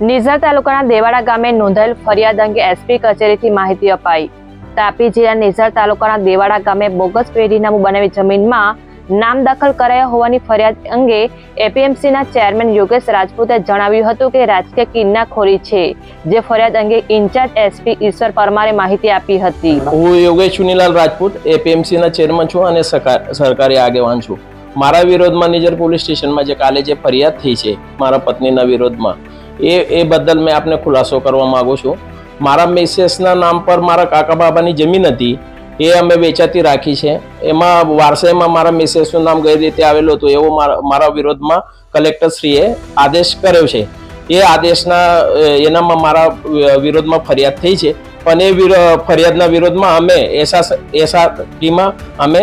નિઝર તાલુકાના દેવાડા ગામે નોંધાયેલ ફરિયાદ અંગે એસપી કચેરીથી માહિતી અપાઈ. તાપી જિલ્લા નિઝર તાલુકાના દેવાડા ગામે બોગસ પેઢીનામું બનાવી જમીનમાં નામ દાખલ કરાયા હોવાની ફરિયાદ અંગે એપીએમસીના ચેરમેન યોગેશ રાજપૂતે જણાવ્યું હતું કે રાજકીય કિન્નાખોરી છે, જે ફરિયાદ અંગે ઇન્ચાર્જ એસપી ઈશ્વર પરમારે માહિતી આપી હતી. હું યોગેશ ચુનીલાલ રાજપૂત, એપીએમસીના ચેરમેન છું અને સરકારી આગેવાન છું. મારા વિરોધમાં નિઝર પોલીસ સ્ટેશનમાં જે કાલે જે ફરિયાદ થઈ છે, મારા પત્નીના વિરોધમાં એ એ બદલ મેં આપને ખુલાસો કરવા માગું છું. મારા મિસેસના નામ પર મારા કાકા બાબાની જમીન હતી, એ અમે વેચાતી રાખી છે. એમાં વારસાઈમાં મારા મિસેસનું નામ ગઈ રીતે આવેલું હતું, એવો મારા મારા વિરોધમાં કલેક્ટરશ્રીએ આદેશ કર્યો છે. એ આદેશના એનામાં મારા વિરોધમાં ફરિયાદ થઈ છે. પણ એ ફરિયાદના વિરોધમાં અમે એસા એસઆરટીમાં અમે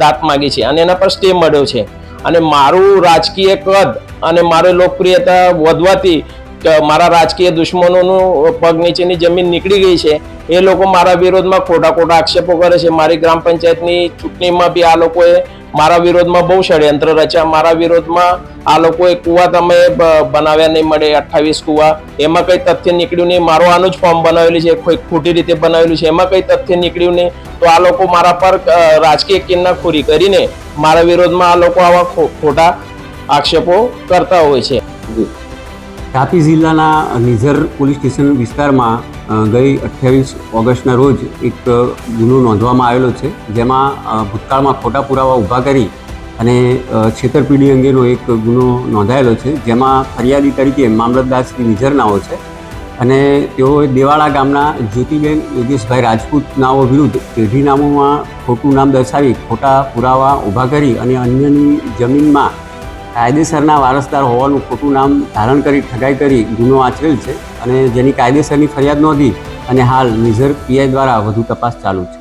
દાંત માગી છે અને એના પર સ્ટે મળ્યો છે. અને મારું રાજકીય કદ અને મારી લોકપ્રિયતા વધવાથી મારા રાજકીય દુશ્મનોનું પગ નીચેની જમીન નીકળી ગઈ છે, એ લોકો મારા વિરોધમાં ખોટા ખોટા આક્ષેપો કરે છે. મારી ગ્રામ પંચાયતની ચૂંટણીમાં બી આ લોકોએ મારા વિરોધમાં બહુ ષડયંત્ર રચ્યા. મારા વિરોધમાં આ લોકોએ કુવા તમે બનાવ્યા નહીં મળે, અઠ્ઠાવીસ કુવા. એમાં કંઈ તથ્ય નીકળ્યું નહીં. મારું આનું જ ફોર્મ બનાવેલું છે. કોઈ ખોટી રીતે બનાવેલું છે. એમાં કંઈ તથ્ય નીકળ્યું નહીં. તો આ લોકો મારા પર રાજકીય કિન્નાખોરી કરીને મારા વિરોધમાં આ લોકો આવા ખોટા આક્ષેપો કરતા હોય છે. તાપી જિલ્લાના નિઝર પોલીસ સ્ટેશન વિસ્તારમાં ગઈ અઠ્યાવીસ ઓગસ્ટના રોજ એક ગુનો નોંધવામાં આવેલો છે, જેમાં ભૂતકાળમાં ખોટા પુરાવા ઊભા કરી અને છેતરપિંડી અંગેનો એક ગુનો નોંધાયેલો છે, જેમાં ફરિયાદી તરીકે મામલતદાર શ્રી નિઝરનાઓ છે અને તેઓ દેવાળા ગામના જ્યોતિબેન યોગેશભાઈ રાજપૂત નાઓ વિરુદ્ધ પેઢીનામુમાં ખોટું નામ દર્શાવી ખોટા પુરાવા ઊભા કરી અને અન્યની જમીનમાં કાયદેસરના વારસદાર હોવાનું ખોટું નામ ધારણ કરી, ઠગાઈ કરી ગુનો આચરેલ છે અને જેની કાયદેસરની ફરિયાદ નોંધી અને હાલ નિઝર પીઆઈ દ્વારા વધુ તપાસ ચાલુ છે.